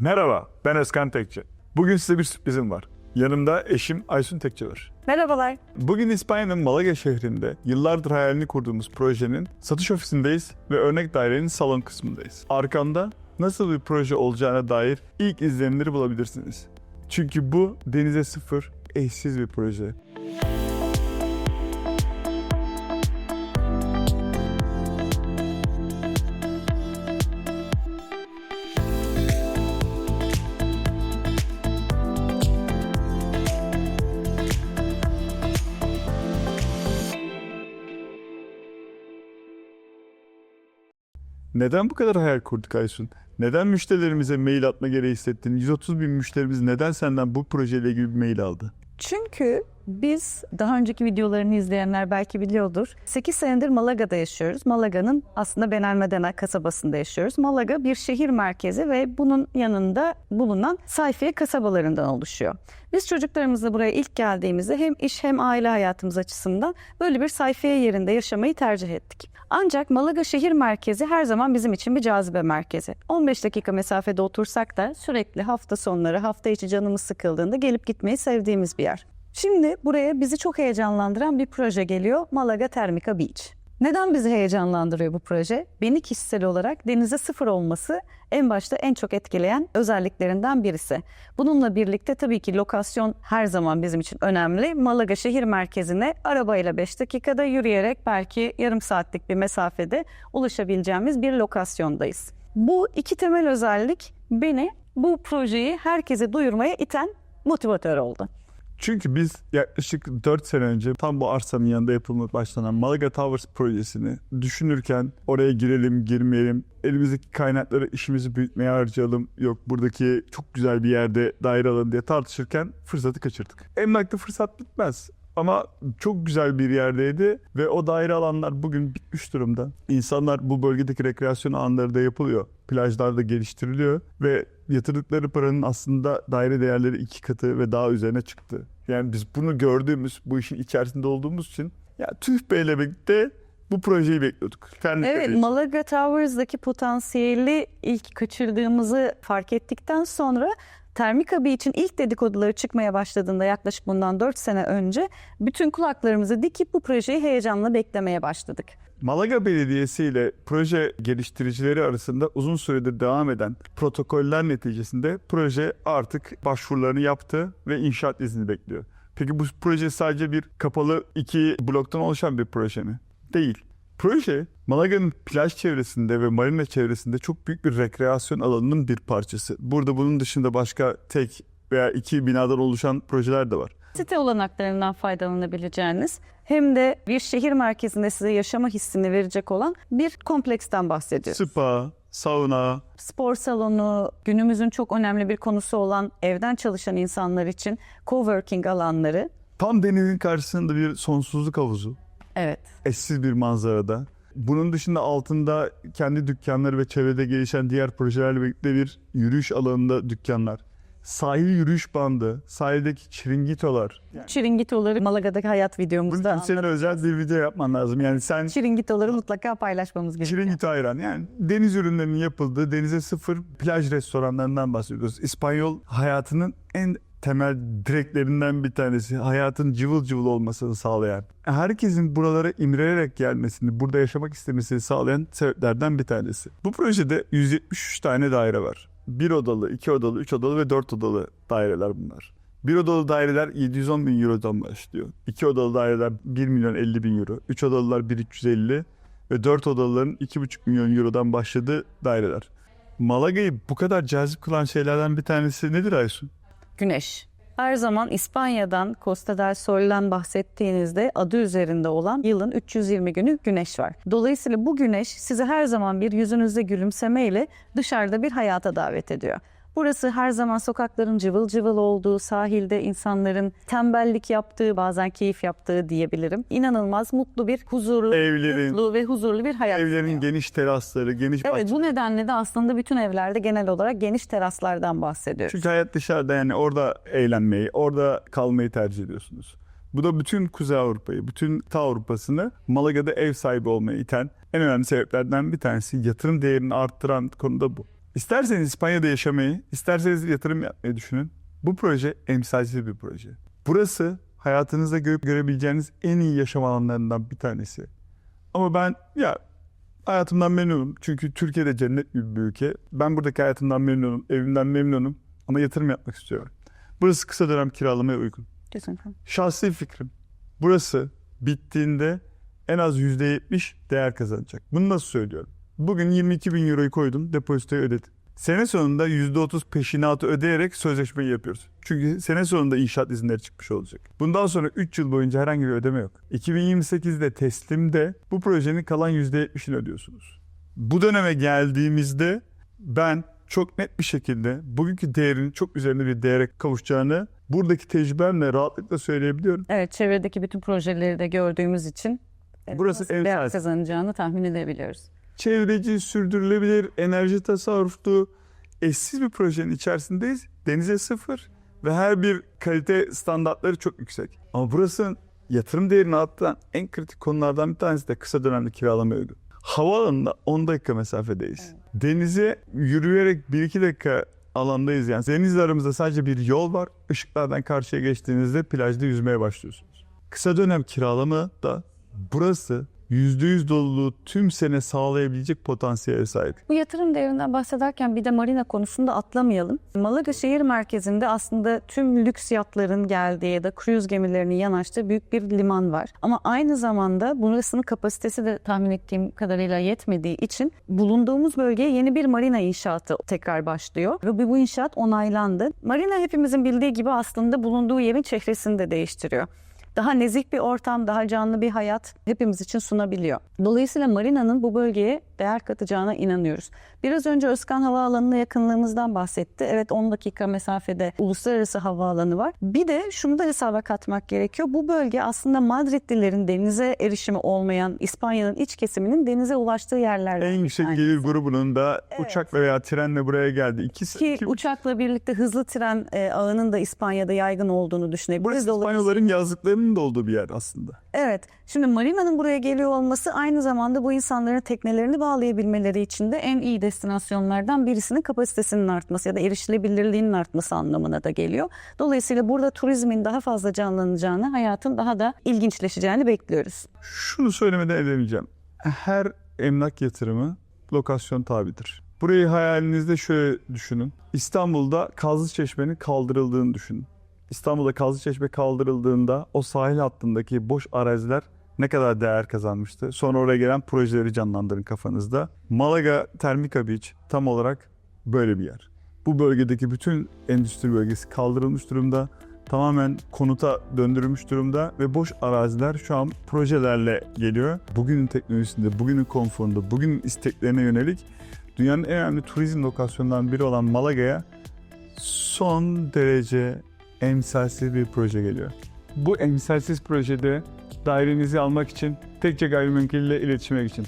Merhaba, ben Özkan Tekçe. Bugün size bir sürprizim var. Yanımda eşim Aysun Tekçe var. Merhabalar. Bugün İspanya'nın Malaga şehrinde yıllardır hayalini kurduğumuz projenin satış ofisindeyiz ve örnek dairenin salon kısmındayız. Arkamda nasıl bir proje olacağına dair ilk izlenimleri bulabilirsiniz. Çünkü bu denize sıfır, eşsiz bir proje. Neden bu kadar hayal kurduk Aysun? Neden müşterilerimize mail atma gereği hissettin? 130 bin müşterimiz neden senden bu projeyle ilgili bir mail aldı? Çünkü biz daha önceki videolarını izleyenler belki biliyordur. 8 senedir Malaga'da yaşıyoruz. Malaga'nın aslında Benalmádena kasabasında yaşıyoruz. Malaga bir şehir merkezi ve bunun yanında bulunan sayfiye kasabalarından oluşuyor. Biz çocuklarımızla buraya ilk geldiğimizde hem iş hem aile hayatımız açısından böyle bir sayfiye yerinde yaşamayı tercih ettik. Ancak Malaga şehir merkezi her zaman bizim için bir cazibe merkezi. 15 dakika mesafede otursak da sürekli hafta sonları, hafta içi canımız sıkıldığında gelip gitmeyi sevdiğimiz bir yer. Şimdi buraya bizi çok heyecanlandıran bir proje geliyor. Malaga Termika Beach. Neden bizi heyecanlandırıyor bu proje? Beni kişisel olarak denize sıfır olması en başta en çok etkileyen özelliklerinden birisi. Bununla birlikte tabii ki lokasyon her zaman bizim için önemli. Malaga şehir merkezine arabayla 5 dakikada yürüyerek belki yarım saatlik bir mesafede ulaşabileceğimiz bir lokasyondayız. Bu iki temel özellik beni bu projeyi herkese duyurmaya iten motivatör oldu. Çünkü biz yaklaşık 4 sene önce tam bu arsanın yanında yapılmak başlanan Malaga Towers projesini düşünürken oraya girelim, girmeyelim, elimizdeki kaynakları işimizi büyütmeye harcayalım, yok buradaki çok güzel bir yerde daire alalım diye tartışırken fırsatı kaçırdık. Emlakta fırsat bitmez. Ama çok güzel bir yerdeydi ve o daire alanlar bugün bitmiş durumda. İnsanlar bu bölgedeki rekreasyon alanları da yapılıyor. Plajlar da geliştiriliyor ve yatırdıkları paranın aslında daire değerleri iki katı ve daha üzerine çıktı. Yani biz bunu gördüğümüz, bu işin içerisinde olduğumuz için ya tüh beyle birlikte bu projeyi bekliyorduk. Termik Evet, Bebeği. Malaga Towers'daki potansiyeli ilk kaçırdığımızı fark ettikten sonra Termika Beach'in ilk dedikoduları çıkmaya başladığında yaklaşık bundan 4 sene önce bütün kulaklarımızı dikip bu projeyi heyecanla beklemeye başladık. Malaga Belediyesi ile proje geliştiricileri arasında uzun süredir devam eden protokoller neticesinde proje artık başvurularını yaptı ve inşaat izni bekliyor. Peki bu proje sadece bir kapalı iki bloktan oluşan bir proje mi? Değil. Proje Malaga'nın plaj çevresinde ve marina çevresinde çok büyük bir rekreasyon alanının bir parçası. Burada bunun dışında başka tek veya iki binadan oluşan projeler de var. Site olanaklarından faydalanabileceğiniz hem de bir şehir merkezinde size yaşama hissini verecek olan bir kompleksten bahsediyoruz. Spa, sauna, spor salonu, günümüzün çok önemli bir konusu olan evden çalışan insanlar için coworking alanları. tam denizin karşısında bir sonsuzluk havuzu. Evet. eşsiz bir manzarada. Bunun dışında altında kendi dükkanları ve çevrede gelişen diğer projelerle birlikte bir yürüyüş alanında dükkanlar. Sahil yürüyüş bandı, sahildeki çiringitolar. Yani Çiringitoları Malaga'daki hayat bunun videomuzda için senin anlatacağız. özel bir video yapman lazım. Yani sen Çiringitoları mutlaka paylaşmamız gerekiyor. çiringito hayran. Yani deniz ürünlerinin yapıldığı denize sıfır plaj restoranlarından bahsediyoruz. İspanyol hayatının en temel direklerinden bir tanesi. Hayatın cıvıl cıvıl olmasını sağlayan. Herkesin buralara imrenerek gelmesini, burada yaşamak istemesini sağlayan sebeplerden bir tanesi. Bu projede 173 tane daire var. Bir odalı, iki odalı, üç odalı ve dört odalı daireler bunlar. Bir odalı daireler 710 bin Euro'dan başlıyor. İki odalı daireler 1 milyon 50 bin Euro. Üç odalılar 1350 ve dört odalıların 2,5 milyon Euro'dan başladığı daireler. Malaga'yı bu kadar cazip kılan şeylerden bir tanesi nedir Aysun? Güneş. Her zaman İspanya'dan, Costa del Sol'dan bahsettiğinizde adı üzerinde olan yılın 320 günü güneş var. Dolayısıyla bu güneş sizi her zaman bir yüzünüzde gülümsemeyle dışarıda bir hayata davet ediyor. Burası her zaman sokakların cıvıl cıvıl olduğu, sahilde insanların tembellik yaptığı, bazen keyif yaptığı diyebilirim. İnanılmaz mutlu bir, huzurlu, Evlerin- mutlu ve huzurlu bir hayat. Evlerin sunuyor. geniş terasları, geniş Evet bahçe. bu nedenle de aslında bütün evlerde genel olarak geniş teraslardan bahsediyoruz. Çünkü hayat dışarıda yani orada eğlenmeyi, orada kalmayı tercih ediyorsunuz. Bu da bütün Kuzey Avrupa'yı, bütün Ta Avrupa'sını Malaga'da ev sahibi olmaya iten en önemli sebeplerden bir tanesi. Yatırım değerini arttıran konu da bu. İsterseniz İspanya'da yaşamayı, isterseniz yatırım yapmayı düşünün. Bu proje emsalsiz bir proje. Burası hayatınızda görüp görebileceğiniz en iyi yaşam alanlarından bir tanesi. Ama ben ya hayatımdan memnunum. Çünkü Türkiye'de cennet gibi bir ülke. Ben buradaki hayatımdan memnunum, evimden memnunum. Ama yatırım yapmak istiyorum. Burası kısa dönem kiralamaya uygun. Kesinlikle. Şahsi fikrim. Burası bittiğinde en az %70 değer kazanacak. Bunu nasıl söylüyorum? Bugün 22 bin euroyu koydum, depozitoyu ödedim. Sene sonunda %30 peşinatı ödeyerek sözleşmeyi yapıyoruz. Çünkü sene sonunda inşaat izinleri çıkmış olacak. Bundan sonra 3 yıl boyunca herhangi bir ödeme yok. 2028'de teslimde bu projenin kalan %70'ini ödüyorsunuz. Bu döneme geldiğimizde ben çok net bir şekilde bugünkü değerinin çok üzerinde bir değere kavuşacağını buradaki tecrübemle rahatlıkla söyleyebiliyorum. Evet çevredeki bütün projeleri de gördüğümüz için Burası nasıl ev değer sahibi. kazanacağını tahmin edebiliyoruz. Çevreci, sürdürülebilir, enerji tasarruflu, eşsiz bir projenin içerisindeyiz. Denize sıfır ve her bir kalite standartları çok yüksek. Ama burası yatırım değerini arttıran en kritik konulardan bir tanesi de kısa dönemli kiralama uygun. Havaalanında 10 dakika mesafedeyiz. Denize yürüyerek 1-2 dakika alandayız yani. Denizle aramızda sadece bir yol var. Işıklardan karşıya geçtiğinizde plajda yüzmeye başlıyorsunuz. Kısa dönem kiralama da burası %100 doluluğu tüm sene sağlayabilecek potansiyele sahip. Bu yatırım değerinden bahsederken bir de marina konusunda atlamayalım. Malaga şehir merkezinde aslında tüm lüks yatların geldiği ya da kruz gemilerinin yanaştığı büyük bir liman var. Ama aynı zamanda burasının kapasitesi de tahmin ettiğim kadarıyla yetmediği için bulunduğumuz bölgeye yeni bir marina inşaatı tekrar başlıyor. Ve bu inşaat onaylandı. Marina hepimizin bildiği gibi aslında bulunduğu yerin çehresini de değiştiriyor daha nezih bir ortam, daha canlı bir hayat hepimiz için sunabiliyor. Dolayısıyla marinanın bu bölgeye değer katacağına inanıyoruz. Biraz önce Özkan Havaalanı'na yakınlığımızdan bahsetti. Evet 10 dakika mesafede uluslararası havaalanı var. Bir de şunu da hesaba katmak gerekiyor. Bu bölge aslında Madridlilerin denize erişimi olmayan İspanya'nın iç kesiminin denize ulaştığı yerlerden. En yüksek gelir grubunun da uçak veya trenle buraya geldi. İkisi, Ki iki, uçakla birlikte hızlı tren e, ağının da İspanya'da yaygın olduğunu düşünebiliriz. burası İspanyolların yazlıklarının da olduğu bir yer aslında. Evet. Şimdi marinanın buraya geliyor olması aynı zamanda bu insanların teknelerini bağlayabilmeleri için de en iyi destinasyonlardan birisinin kapasitesinin artması ya da erişilebilirliğinin artması anlamına da geliyor. Dolayısıyla burada turizmin daha fazla canlanacağını, hayatın daha da ilginçleşeceğini bekliyoruz. Şunu söylemeden edemeyeceğim. Her emlak yatırımı lokasyon tabidir. Burayı hayalinizde şöyle düşünün. İstanbul'da Kazlıçeşme'nin kaldırıldığını düşünün. İstanbul'da Kazlıçeşme kaldırıldığında o sahil hattındaki boş araziler ne kadar değer kazanmıştı. Sonra oraya gelen projeleri canlandırın kafanızda. Malaga Termika Beach tam olarak böyle bir yer. Bu bölgedeki bütün endüstri bölgesi kaldırılmış durumda. Tamamen konuta döndürülmüş durumda ve boş araziler şu an projelerle geliyor. Bugünün teknolojisinde, bugünün konforunda, bugünün isteklerine yönelik dünyanın en önemli turizm lokasyonlarından biri olan Malaga'ya son derece emsalsiz bir proje geliyor. Bu emsalsiz projede dairenizi almak için tekçe gayrimenkul ile iletişime geçin.